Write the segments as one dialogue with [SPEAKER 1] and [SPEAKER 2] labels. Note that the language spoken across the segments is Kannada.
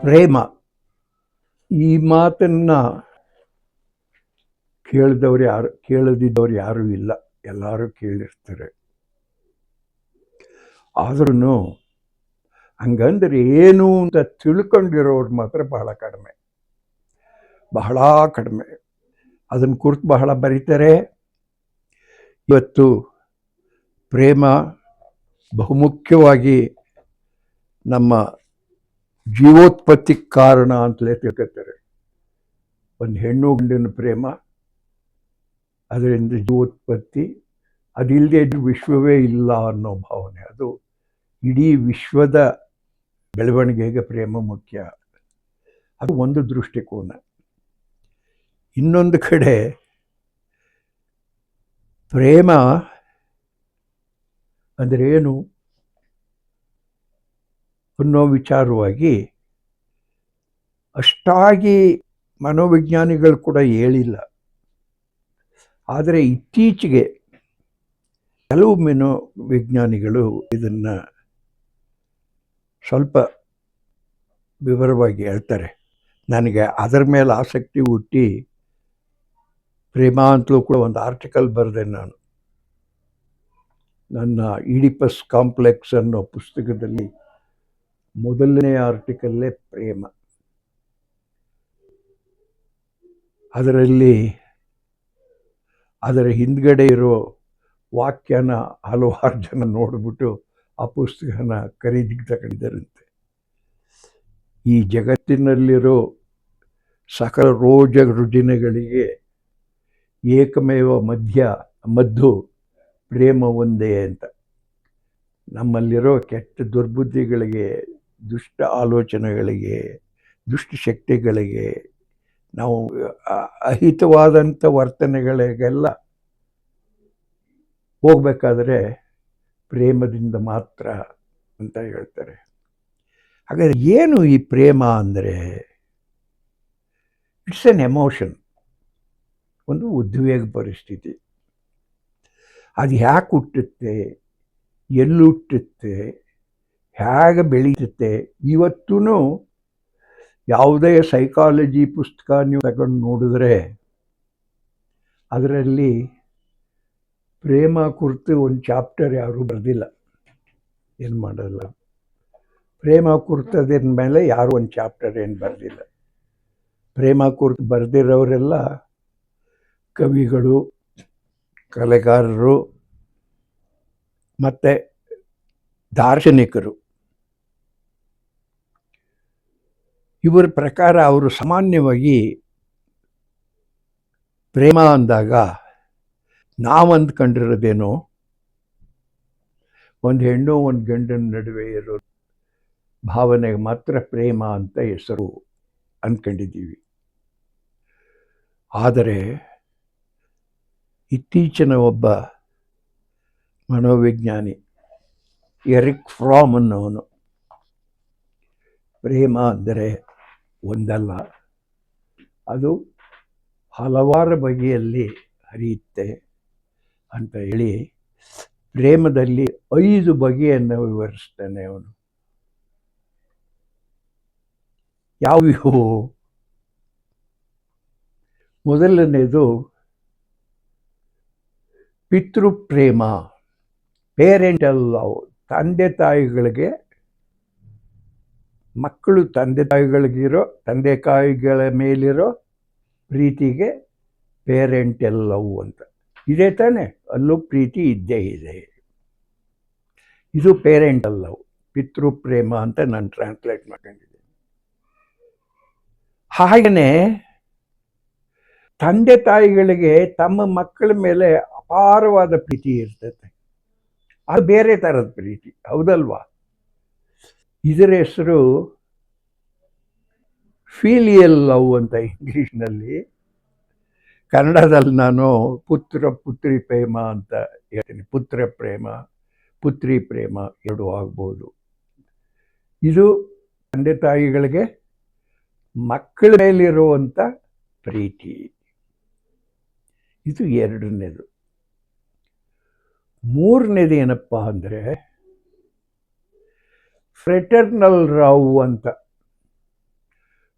[SPEAKER 1] ಪ್ರೇಮ. ಈ ಮಾತನ್ನು ಕೇಳಿದವ್ರು ಯಾರು, ಕೇಳದಿದ್ದವ್ರು ಯಾರೂ ಇಲ್ಲ. ಎಲ್ಲರೂ ಕೇಳಿರ್ತಾರೆ. ಆದ್ರೂ ಹಂಗಂದ್ರೆ ಏನು ಅಂತ ತಿಳ್ಕೊಂಡಿರೋರು ಮಾತ್ರ ಬಹಳ ಕಡಿಮೆ. ಬಹಳ ಕಡಿಮೆ. ಅದನ್ನು ಕುರಿತು ಬಹಳ ಬರೀತಾರೆ. ಇವತ್ತು ಪ್ರೇಮ ಬಹುಮುಖ್ಯವಾಗಿ ನಮ್ಮ ಜೀವೋತ್ಪತ್ತಿ ಕಾರಣ ಅಂತಲೇ ತಿಳ್ಕೊತಾರೆ ಒಂದು ಹೆಣ್ಣು ಗಂಡಿನ ಪ್ರೇಮ, ಅದರಿಂದ ಜೀವೋತ್ಪತ್ತಿ ಅದಿಲ್ಲದೆ ವಿಶ್ವವೇ ಇಲ್ಲ ಅನ್ನೋ ಭಾವನೆ. ಅದು ಇಡೀ ವಿಶ್ವದ ಬೆಳವಣಿಗೆಗೆ ಪ್ರೇಮ ಮುಖ್ಯ. ಅದು ಒಂದು ದೃಷ್ಟಿಕೋನ. ಇನ್ನೊಂದು ಕಡೆ ಪ್ರೇಮ ಅಂದರೆ ಏನು? ಅನ್ನೋ ವಿಚಾರವಾಗಿ ಅಷ್ಟಾಗಿ ಮನೋವಿಜ್ಞಾನಿಗಳು ಕೂಡ ಹೇಳಿಲ್ಲ. ಆದರೆ ಇತ್ತೀಚೆಗೆ ಕೆಲವು ಮನೋವಿಜ್ಞಾನಿಗಳು ಇದನ್ನು ಸ್ವಲ್ಪ ವಿವರವಾಗಿ ಹೇಳ್ತಾರೆ. ನನಗೆ ಅದರ ಮೇಲೆ ಆಸಕ್ತಿ ಹುಟ್ಟಿ ಪ್ರೇಮಾ ಅಂತಲೂ ಕೂಡ ಒಂದು ಆರ್ಟಿಕಲ್ ಬರೆದೆ ನಾನು. ನನ್ನ ಇಡಿಪಸ್ ಕಾಂಪ್ಲೆಕ್ಸ್ ಅನ್ನೋ ಪುಸ್ತಕದಲ್ಲಿ ಮೊದಲನೇ ಆರ್ಟಿಕಲ್ಲೇ ಪ್ರೇಮ. ಅದರಲ್ಲಿ, ಅದರ ಹಿಂದ್ಗಡೆ ಇರೋ ವಾಕ್ಯನ ಹಲವಾರು ಜನ ನೋಡಿಬಿಟ್ಟು ಆ ಪುಸ್ತಕನ ಖರೀದಿಗೆ ತಗೊಂಡಿದ್ದಾರಂತೆ. ಈ ಜಗತ್ತಿನಲ್ಲಿರೋ ಸಕಲ ರೋಜ ರುಜಿನಗಳಿಗೆ ಏಕಮೇವ ಮಧ್ಯ, ಮದ್ದು ಪ್ರೇಮ ಒಂದೇ ಅಂತ. ನಮ್ಮಲ್ಲಿರೋ ಕೆಟ್ಟ ದುರ್ಬುದ್ಧಿಗಳಿಗೆ ದುಷ್ಟ ಆಲೋಚನೆಗಳಿಗೆ, ದುಷ್ಟ ಶಕ್ತಿಗಳಿಗೆ, ನಾವು ಅಹಿತವಾದಂಥ ವರ್ತನೆಗಳಿಗೆಲ್ಲ ಹೋಗಬೇಕಾದ್ರೆ ಪ್ರೇಮದಿಂದ ಮಾತ್ರ ಅಂತ ಹೇಳ್ತಾರೆ. ಹಾಗಾದರೆ ಏನು ಈ ಪ್ರೇಮ ಅಂದರೆ? ಇಟ್ಸ್ ಎನ್ ಎಮೋಷನ್ ಒಂದು ಉದ್ವೇಗ ಪರಿಸ್ಥಿತಿ. ಅದು ಯಾಕೆ ಹುಟ್ಟುತ್ತೆ? ಎಲ್ಲಿ ಹುಟ್ಟುತ್ತೆ? ಹೇಗೆ ಬೆಳೀತುತ್ತೆ ಇವತ್ತೂ ಯಾವುದೇ ಸೈಕಾಲಜಿ ಪುಸ್ತಕ ನೀವು ತಗೊಂಡು ನೋಡಿದ್ರೆ ಅದರಲ್ಲಿ ಪ್ರೇಮ ಕುರಿತು ಒಂದು ಚಾಪ್ಟರ್ ಯಾರೂ ಬರೆದಿಲ್ಲ. ಏನು ಮಾಡಲ್ಲ. ಪ್ರೇಮ ಕುರ್ತದಿನ ಮೇಲೆ ಯಾರೂ ಒಂದು ಚಾಪ್ಟರ್ ಏನು ಬರೆದಿಲ್ಲ. ಪ್ರೇಮ ಕುರ್ತು ಬರೆದಿರೋರೆಲ್ಲ ಕವಿಗಳು, ಕಲೆಗಾರರು, ಮತ್ತು ದಾರ್ಶನಿಕರು. ಇವರ ಪ್ರಕಾರ ಅವರು ಸಾಮಾನ್ಯವಾಗಿ ಪ್ರೇಮ ಅಂದಾಗ ನಾವು ಅಂದ್ಕೊಂಡಿರೋದೇನೋ? ಒಂದು ಹೆಣ್ಣು, ಒಂದು ಗಂಡನ ನಡುವೆ ಇರೋ ಭಾವನೆಗೆ ಮಾತ್ರ ಪ್ರೇಮ ಅಂತ ಹೆಸರು ಅಂದ್ಕೊಂಡಿದ್ದೀವಿ ಆದರೆ ಇತ್ತೀಚಿನ ಒಬ್ಬ ಮನೋವಿಜ್ಞಾನಿ ಎರಿಕ್ ಫ್ರಾಮ್ ಅನ್ನೋನು ಪ್ರೇಮ ಅಂದರೆ ಒಂದಲ್ಲ. ಅದು ಹಲವಾರು ಬಗೆಯಲ್ಲಿ ಹರಿಯುತ್ತೆ ಅಂತ ಹೇಳಿ ಪ್ರೇಮದಲ್ಲಿ ಐದು ಬಗೆಯನ್ನು ವಿವರಿಸ್ತಾನೆ ಅವನು. ಯಾವ್ಯಾವು? ಮೊದಲನೇದು ಪಿತೃಪ್ರೇಮ ಪೇರೆಂಟಲ್ ಲವ್ ತಂದೆ ತಾಯಿಗಳಿಗೆ ಮಕ್ಕಳು ತಂದೆ ತಾಯಿಗಳಿಗಿರೋ, ತಂದೆ ತಾಯಿಗಳ ಮೇಲಿರೋ ಪ್ರೀತಿಗೆ ಪೇರೆಂಟ್ ಲವ್ ಅಂತ. ಇದೇ ತಾನೆ, ಅಲ್ಲೂ ಪ್ರೀತಿ ಇದ್ದೇ ಇದೆ. ಇದು ಪೇರೆಂಟ್ ಲವ್ ಪಿತೃಪ್ರೇಮ ಅಂತ ನಾನು ಟ್ರಾನ್ಸ್ಲೇಟ್ ಮಾಡ್ಕೊಂಡಿದ್ದೀನಿ. ಹಾಗೆಯೇ ತಂದೆ ತಾಯಿಗಳಿಗೆ ತಮ್ಮ ಮಕ್ಕಳ ಮೇಲೆ ಅಪಾರವಾದ ಪ್ರೀತಿ ಇರ್ತದೆ. ಅದು ಬೇರೆ ಥರದ ಪ್ರೀತಿ, ಹೌದಲ್ವಾ? ಇದರ ಹೆಸರು ಫೀಲಿಯಲ್ ಲವ್ ಅಂತ ಇಂಗ್ಲೀಷ್ನಲ್ಲಿ. ಕನ್ನಡದಲ್ಲಿ ನಾನು ಪುತ್ರ ಪುತ್ರಿ ಪ್ರೇಮ ಅಂತ ಹೇಳ್ತೀನಿ. ಪುತ್ರ ಪ್ರೇಮ, ಪುತ್ರಿ ಪ್ರೇಮ ಎರಡು ಆಗ್ಬೋದು. ಇದು ತಂದೆ ತಾಯಿಗಳಿಗೆ ಮಕ್ಕಳ ಮೇಲಿರುವಂಥ ಪ್ರೀತಿ. ಇದು ಎರಡನೇದು. ಮೂರನೇದು ಏನಪ್ಪ ಅಂದರೆ ಫ್ರೆಟರ್ನಲ್ ರಾವ್ ಅಂತ.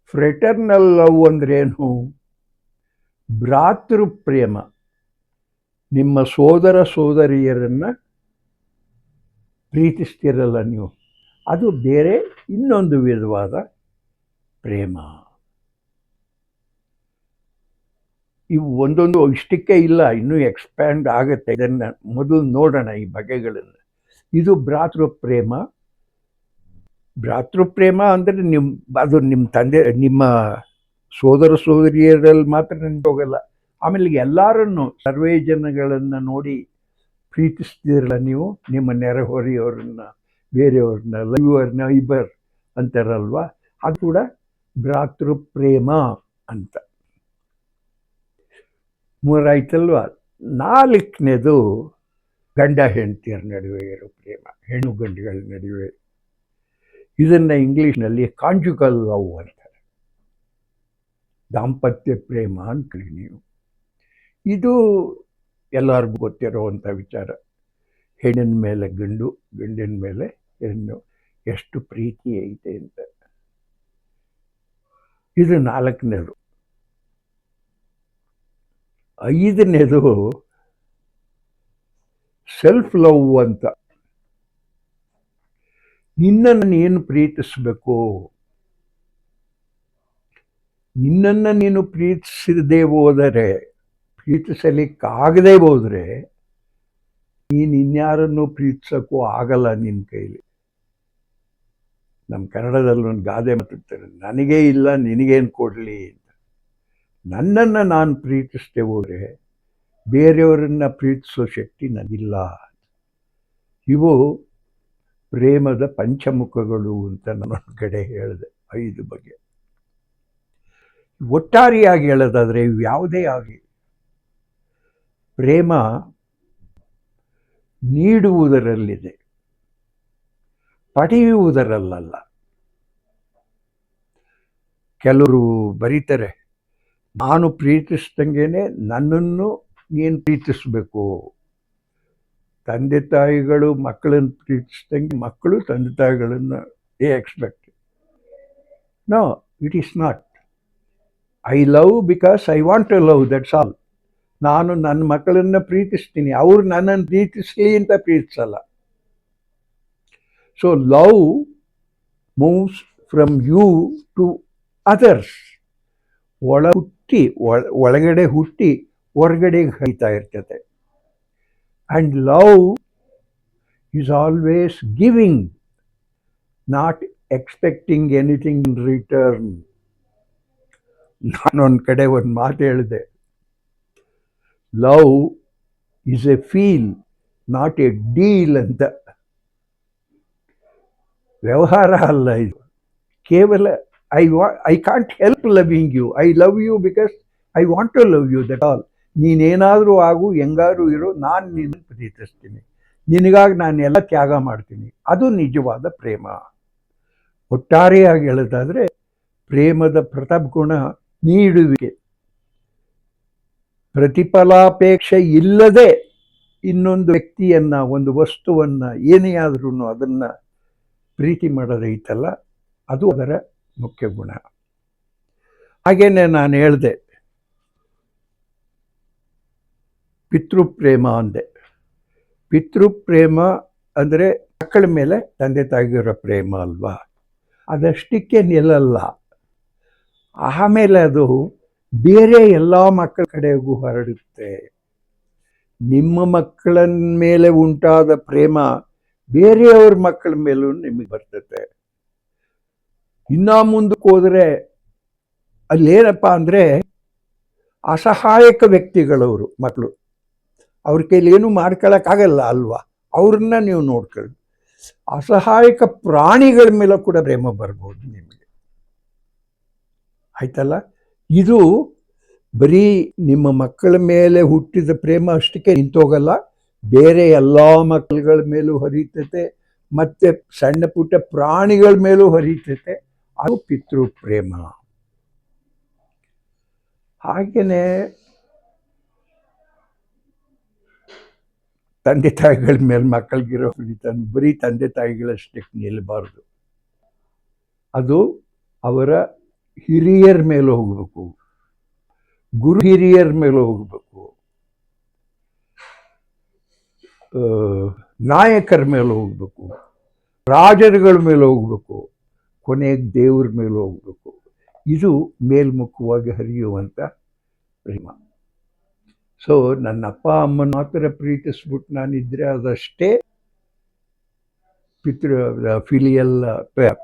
[SPEAKER 1] ಫ್ರೆಟರ್ನಲ್ ಲವ್ ಅಂದ್ರೇನು? ಭ್ರಾತೃ ಪ್ರೇಮ ನಿಮ್ಮ ಸೋದರ ಸೋದರಿಯರನ್ನು ಪ್ರೀತಿಸ್ತಿರಲ್ಲ ನೀವು. ಅದು ಬೇರೆ ಇನ್ನೊಂದು ವಿಧವಾದ ಪ್ರೇಮ. ಇವು ಒಂದೊಂದು ಇಷ್ಟಕ್ಕೆ ಇಲ್ಲ, ಇನ್ನೂ ಎಕ್ಸ್ಪ್ಯಾಂಡ್ ಆಗುತ್ತೆ. ಇದನ್ನು ಮೊದಲು ನೋಡೋಣ ಈ ಬಗೆಗಳನ್ನು. ಇದು ಭ್ರಾತೃ ಪ್ರೇಮ ಭ್ರಾತೃ ಪ್ರೇಮ ಅಂದರೆ ನಿಮ್ಮ ಅದು ನಿಮ್ಮ ತಂದೆ, ನಿಮ್ಮ ಸೋದರ ಸೋದರಿಯರಲ್ಲಿ ಮಾತ್ರ ಹೋಗಲ್ಲ. ಆಮೇಲೆ ಎಲ್ಲರನ್ನು, ಸರ್ವೇ ಜನಗಳನ್ನು ನೋಡಿ ಪ್ರೀತಿಸ್ತೀರಲ್ಲ ನೀವು? ನಿಮ್ಮ ನೆರೆಹೊರೆಯವ್ರನ್ನ, ಬೇರೆಯವ್ರನ್ನ ಲೈವರ್ನ ನೈಬರ್ ಅಂತಾರಲ್ವ? ಅದು ಕೂಡ ಭ್ರಾತೃಪ್ರೇಮ ಅಂತ. ಮೂರಾಯ್ತಲ್ವ? ನಾಲ್ಕನೇದು ಗಂಡ ಹೆಂಡತಿಯರ ನಡುವೆ ಇರೋ ಪ್ರೇಮ, ಹೆಣ್ಣು ಗಂಡುಗಳ ನಡುವೆ ಇದನ್ನು ಇಂಗ್ಲೀಷ್ನಲ್ಲಿ ಕಾಂಜುಕಲ್ ಲವ್ ಅಂತಾರೆ. ದಾಂಪತ್ಯ ಪ್ರೇಮ ಅಂತೇಳಿ ನೀವು. ಇದು ಎಲ್ಲರಿಗೂ ಗೊತ್ತಿರುವಂಥ ವಿಚಾರ. ಹೆಣ್ಣಿನ ಮೇಲೆ ಗಂಡು, ಗಂಡಿನ ಮೇಲೆ ಹೆಣ್ಣು, ಎಷ್ಟು ಪ್ರೀತಿ ಐತೆ ಅಂತ. ಇದು ನಾಲ್ಕನೇದು. ಐದನೇದು ಸೆಲ್ಫ್ ಲವ್ ಅಂತ. ನಿನ್ನನ್ನು ನೀನು ಪ್ರೀತಿಸಬೇಕು. ನಿನ್ನನ್ನು ನೀನು ಪ್ರೀತಿಸದೇ ಹೋದರೆ, ಪ್ರೀತಿಸಲಿಕ್ಕಾಗದೇ ಹೋದರೆ, ನೀನು ಇನ್ಯಾರನ್ನು ಪ್ರೀತಿಸೋಕ್ಕೂ ಆಗಲ್ಲ ನಿನ್ನ ಕೈಲಿ. ನಮ್ಮ ಕನ್ನಡದಲ್ಲಿ ಒಂದು ಗಾದೆ ಮಾತಾಡ್ತಾರೆ, ನನಗೇ ಇಲ್ಲ, ನಿನಗೇನು ಕೊಡಲಿ ಅಂತ. ನನ್ನನ್ನು ನಾನು ಪ್ರೀತಿಸದೆ ಹೋದರೆ, ಬೇರೆಯವರನ್ನು ಪ್ರೀತಿಸೋ ಶಕ್ತಿ ನನಗಿಲ್ಲ ಇವು ಪ್ರೇಮದ ಪಂಚಮುಖಗಳು ಅಂತ ನನ್ನ ಕಡೆ ಹೇಳಿದೆ. ಐದು ಬಗೆ. ಒಟ್ಟಾರೆಯಾಗಿ ಹೇಳೋದಾದರೆ ಯಾವುದೇ ಆಗಿ ಪ್ರೇಮ ನೀಡುವುದರಲ್ಲಿದೆ. ಪಡೆಯುವುದರಲ್ಲ ಕೆಲವರು ಬರೀತಾರೆ, ನಾನು ಪ್ರೀತಿಸ್ದಂಗೆ ನನ್ನನ್ನು ನೀನು ಪ್ರೀತಿಸಬೇಕು. ತಂದೆ ತಾಯಿಗಳು ಮಕ್ಕಳನ್ನು ಪ್ರೀತಿಸಿದಂಗೆ ಮಕ್ಕಳು ತಂದೆ ತಾಯಿಗಳನ್ನು ಏ expect. No, it is not. I love because I want to love, that's all. ನಾನು ನನ್ನ ಮಕ್ಕಳನ್ನು ಪ್ರೀತಿಸ್ತೀನಿ. ಅವರು ನನ್ನನ್ನು ಪ್ರೀತಿಸಲಿ ಅಂತ ಪ್ರೀತಿಸಲ್ಲ. So love moves from you to others ಒಳ ಹುಟ್ಟಿ ಒಳಗಡೆ ಹುಟ್ಟಿ ಹೊರಗಡೆ ಹೈತಾ ಇರ್ತದೆ. And love is always giving not expecting anything in return ನಾನೊಂದು ಕಡೆ ಒಂದು ಮಾತು ಹೇಳಿದೆ. Love is a feel not a deal ಅಂತ. ವ್ಯವಹಾರ ಅಲ್ಲ ಇದು. ಕೇವಲ ಐ ವಾ I can't help loving you I love you because I want to love you that all ನೀನೇನಾದರೂ ಆಗು, ಹೆಂಗಾದ್ರೂ ಇರೋ, ನಾನು ನಿನ್ನ ಪ್ರೀತಿಸ್ತೀನಿ. ನಿನಗಾಗಿ ನಾನು ಎಲ್ಲ ತ್ಯಾಗ ಮಾಡ್ತೀನಿ. ಅದು ನಿಜವಾದ ಪ್ರೇಮ. ಒಟ್ಟಾರೆಯಾಗಿ ಹೇಳೋದಾದರೆ, ಪ್ರೇಮದ ಪ್ರತಾಪ್ ಗುಣ ನೀಡುವಿಕೆ. ಪ್ರತಿಫಲಾಪೇಕ್ಷೆ ಇಲ್ಲದೆ ಇನ್ನೊಂದು ವ್ಯಕ್ತಿಯನ್ನು, ಒಂದು ವಸ್ತುವನ್ನು, ಏನೇ ಆದ್ರೂ ಅದನ್ನು ಪ್ರೀತಿ ಮಾಡೋದೈತಲ್ಲ ಅದು ಅದರ ಮುಖ್ಯ ಗುಣ. ಹಾಗೇನೆ ನಾನು ಹೇಳಿದೆ ಪಿತೃಪ್ರೇಮ ಅಂದೆ. ಪಿತೃಪ್ರೇಮ ಅಂದರೆ ಮಕ್ಕಳ ಮೇಲೆ ತಂದೆ ತಾಯಿಗಿರೋ ಪ್ರೇಮ ಅಲ್ವಾ? ಅದಷ್ಟಕ್ಕೆ ನಿಲ್ಲಲ್ಲ. ಆಮೇಲೆ ಅದು ಬೇರೆ ಎಲ್ಲ ಮಕ್ಕಳ ಕಡೆಗೂ ಹರಡುತ್ತೆ. ನಿಮ್ಮ ಮಕ್ಕಳ ಮೇಲೆ ಉಂಟಾದ ಪ್ರೇಮ ಬೇರೆಯವ್ರ ಮಕ್ಕಳ ಮೇಲೂ ನಿಮಗೆ ಬರ್ತದೆ. ಇನ್ನೂ ಮುಂದಕ್ಕೆ ಹೋದರೆ ಅಲ್ಲೇನಪ್ಪ ಅಂದರೆ ಅಸಹಾಯಕ ವ್ಯಕ್ತಿಗಳವರು ಮಕ್ಕಳು. ಅವ್ರ ಕೈಲಿ ಏನು ಮಾಡ್ಕೊಳ್ಳೋಕ್ಕಾಗಲ್ಲ ಅಲ್ವಾ? ಅವ್ರನ್ನ ನೀವು ನೋಡ್ಕೊಳ್ಳಿ. ಅಸಹಾಯಕ ಪ್ರಾಣಿಗಳ ಮೇಲೆ ಕೂಡ ಪ್ರೇಮ ಬರ್ಬೋದು ನಿಮಗೆ. ಆಯ್ತಲ್ಲ? ಇದು ಬರೀ ನಿಮ್ಮ ಮಕ್ಕಳ ಮೇಲೆ ಹುಟ್ಟಿದ ಪ್ರೇಮ ಅಷ್ಟಕ್ಕೆ ನಿಂತೋಗಲ್ಲ. ಬೇರೆ ಎಲ್ಲ ಮಕ್ಕಳುಗಳ ಮೇಲೂ ಹರಿತತೆ ಮತ್ತೆ ಸಣ್ಣ ಪುಟ್ಟ ಪ್ರಾಣಿಗಳ ಮೇಲೂ ಹರಿತತೆ ಅದು ಪಿತೃ ಪ್ರೇಮ. ಹಾಗೆಯೇ ತಂದೆ ತಾಯಿಗಳ ಮೇಲೆ ಮಕ್ಕಳಿಗಿರೋ ಪ್ರೀತಿ ಬರೀ ತಂದೆ ತಾಯಿಗಳಷ್ಟಕ್ಕೆ ನಿಲ್ಲಬಾರ್ದು ಅದು ಅವರ ಹಿರಿಯರ ಮೇಲೆ ಹೋಗಬೇಕು. ಗುರು ಹಿರಿಯರ ಮೇಲೆ ಹೋಗಬೇಕು. ನಾಯಕರ ಮೇಲೆ ಹೋಗಬೇಕು. ರಾಜರುಗಳ ಮೇಲೆ ಹೋಗಬೇಕು. ಕೊನೆಗೆ ದೇವ್ರ ಮೇಲೆ ಹೋಗಬೇಕು. ಇದು ಮೇಲ್ಮುಖವಾಗಿ ಹರಿಯುವಂಥ ಪ್ರೇಮ. ಸೊ ನನ್ನ ಅಪ್ಪ ಅಮ್ಮನ ಮಾತ್ರ ಪ್ರೀತಿಸ್ಬಿಟ್ಟು ನಾನಿದ್ರೆ ಅದಷ್ಟೇ ಪಿತೃ ಫಿಲಿಯಲ್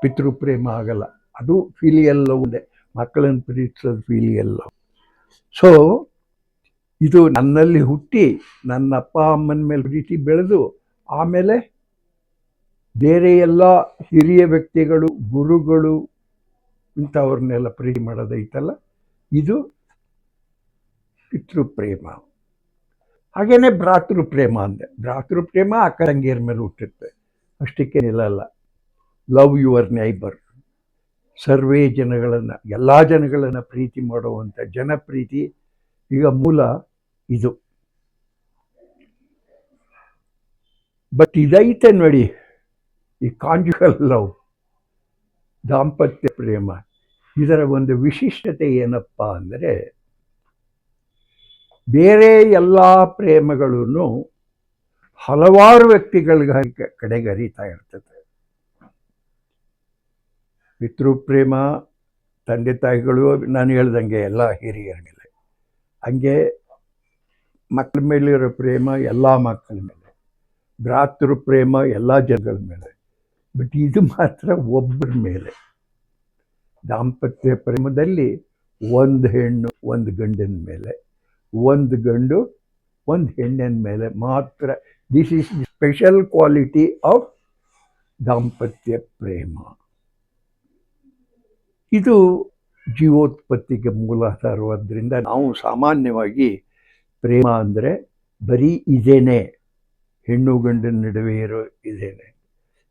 [SPEAKER 1] ಪಿತೃ ಪ್ರೇಮ ಆಗಲ್ಲ. ಅದು ಫಿಲಿಯಲ್ ಒಂದೇ. ಮಕ್ಕಳನ್ನು ಪ್ರೀತಿಸೋದು ಫಿಲಿಯಲ್ ಸೊ ಇದು ನನ್ನಲ್ಲಿ ಹುಟ್ಟಿ ನನ್ನ ಅಪ್ಪ ಅಮ್ಮನ ಮೇಲೆ ಪ್ರೀತಿ ಬೆಳೆದು ಆಮೇಲೆ ಬೇರೆ ಎಲ್ಲ ಹಿರಿಯ ವ್ಯಕ್ತಿಗಳು, ಗುರುಗಳು ಇಂಥವ್ರನ್ನೆಲ್ಲ ಪ್ರೀತಿ ಮಾಡೋದೈತಲ್ಲ. ಇದು ಪಿತೃ ಪ್ರೇಮ ಹಾಗೇನೆ ಭ್ರಾತೃ ಪ್ರೇಮ ಅಂದೆ. ಭ್ರಾತೃ ಪ್ರೇಮ ಅಕ್ಕ ತಂಗಿಯರ ಮೇಲೆ ಹುಟ್ಟುತ್ತೆ ಅಷ್ಟಕ್ಕೆ ನಿಲ್ಲಲ್ಲ ಲವ್ ಯುವರ್ ನೈಬರ್ ಸರ್ವೇ ಜನಗಳನ್ನು, ಎಲ್ಲ ಜನಗಳನ್ನು ಪ್ರೀತಿ ಮಾಡುವಂಥ ಜನಪ್ರೀತಿ ಈಗ ಮೂಲ ಇದು. ಬಟ್ ಇದೈತೆ ನೋಡಿ, ಈ ಕಾಂಜುಗಲ್ ಲವ್ ದಾಂಪತ್ಯ ಪ್ರೇಮ, ಇದರ ಒಂದು ವಿಶಿಷ್ಟತೆ ಏನಪ್ಪ ಅಂದರೆ ಬೇರೆ ಎಲ್ಲ ಪ್ರೇಮಗಳನ್ನು ಹಲವಾರು ವ್ಯಕ್ತಿಗಳಿಗೆ ಕಡೆಗೆ ಹರಿತಾ ಇರ್ತದೆ. ಪಿತೃಪ್ರೇಮ, ತಂದೆ ತಾಯಿಗಳು, ನಾನು ಹೇಳ್ದಂಗೆ ಎಲ್ಲ ಹಿರಿಯರ ಮೇಲೆ ಹಂಗೆ ಮಕ್ಕಳ ಮೇಲಿರೋ ಪ್ರೇಮ, ಎಲ್ಲ ಮಕ್ಕಳ ಮೇಲೆ. ಭ್ರಾತೃ ಪ್ರೇಮ, ಎಲ್ಲ ಜನಗಳ ಮೇಲೆ. ಬಟ್ ಇದು ಮಾತ್ರ ಒಬ್ಬರ ಮೇಲೆ. ದಾಂಪತ್ಯ ಪ್ರೇಮದಲ್ಲಿ ಒಂದು ಹೆಣ್ಣು, ಒಂದು ಗಂಡಿನ ಮೇಲೆ. ಒಂದು ಗಂಡು, ಒಂದು ಹೆಣ್ಣಿನ ಮೇಲೆ ಮಾತ್ರ. This is special quality of ದಾಂಪತ್ಯ ಪ್ರೇಮ. ಇದು ಜೀವೋತ್ಪತ್ತಿಗೆ ಮೂಲಾಧಾರವಾದ್ರಿಂದ ನಾವು ಸಾಮಾನ್ಯವಾಗಿ ಪ್ರೇಮ ಅಂದರೆ ಬರೀ ಇದೇನೆ, ಹೆಣ್ಣು ಗಂಡಿನ ನಡುವೆ ಇರೋ ಇದೇನೆ.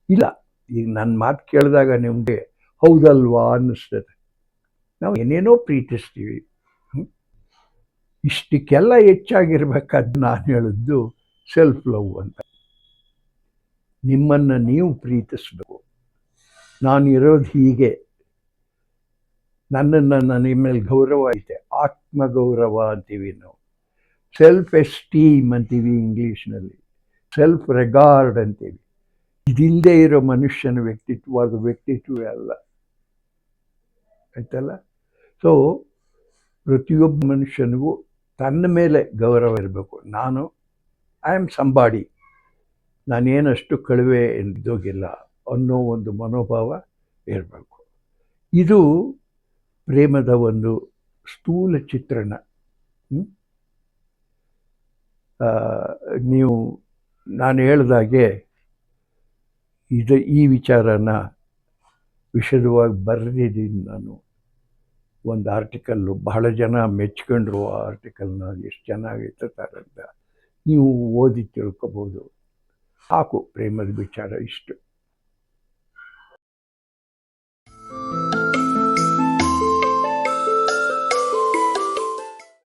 [SPEAKER 1] ಇಲ್ಲ ಈಗ ನನ್ನ ಮಾತು ಕೇಳಿದಾಗ ನಿಮಗೆ ಹೌದಲ್ವಾ ಅನ್ನಿಸ್ತದೆ. ನಾವು ಏನೇನೋ ಪ್ರೀತಿಸ್ತೀವಿ? ಇಷ್ಟಕ್ಕೆಲ್ಲ ಹೆಚ್ಚಾಗಿರ್ಬೇಕಾದ್ದು ನಾನು ಹೇಳಿದ್ದು ಸೆಲ್ಫ್ ಲವ್ ಅಂತ. ನಿಮ್ಮನ್ನು ನೀವು ಪ್ರೀತಿಸಬೇಕು. ನಾನು ಇರೋದು ಹೀಗೆ. ನನ್ನನ್ನು ನನ್ನ ಮೇಲೆ ಗೌರವ ಐತೆ. ಆತ್ಮಗೌರವ ಅಂತೀವಿ ನಾವು. ಸೆಲ್ಫ್ ಎಸ್ಟೀಮ್ ಅಂತೀವಿ ಇಂಗ್ಲೀಷ್ನಲ್ಲಿ. ಸೆಲ್ಫ್ ರೆಗಾರ್ಡ್ ಅಂತೀವಿ. ಇದಿಲ್ಲದೆ ಇರೋ ಮನುಷ್ಯನ ವ್ಯಕ್ತಿತ್ವ ಅದು ವ್ಯಕ್ತಿತ್ವವೇ ಅಲ್ಲ. ಆಯ್ತಲ್ಲ? ಸೊ ಪ್ರತಿಯೊಬ್ಬ ಮನುಷ್ಯನಿಗೂ ತನ್ನ ಮೇಲೆ ಗೌರವ ಇರಬೇಕು. ನಾನು ಐ ಆಮ್ ಸಂಬಾಡಿ ನಾನೇನಷ್ಟು ಕಳುವೆ ಎಂದೋಗಿಲ್ಲ ಅನ್ನೋ ಒಂದು ಮನೋಭಾವ ಇರಬೇಕು. ಇದು ಪ್ರೇಮದ ಒಂದು ಸ್ಥೂಲ ಚಿತ್ರಣ. ನೀವು, ನಾನು ಹೇಳ್ದಾಗೆ ಇದು ಈ ವಿಚಾರನ ವಿಷದವಾಗಿ ಬರೆದಿದ್ದೀನಿ ನಾನು. ಒಂದು ಆರ್ಟಿಕಲ್ಲು ಬಹಳ ಜನ ಮೆಚ್ಕೊಂಡ್ರು ಆ ಆರ್ಟಿಕಲ್ನ ಎಷ್ಟು ಚೆನ್ನಾಗೈತೆ ಅಂತ ನೀವು ಓದಿ ತಿಳ್ಕೊಬೋದು. ಸಾಕು ಪ್ರೇಮದ ವಿಚಾರ ಇಷ್ಟು.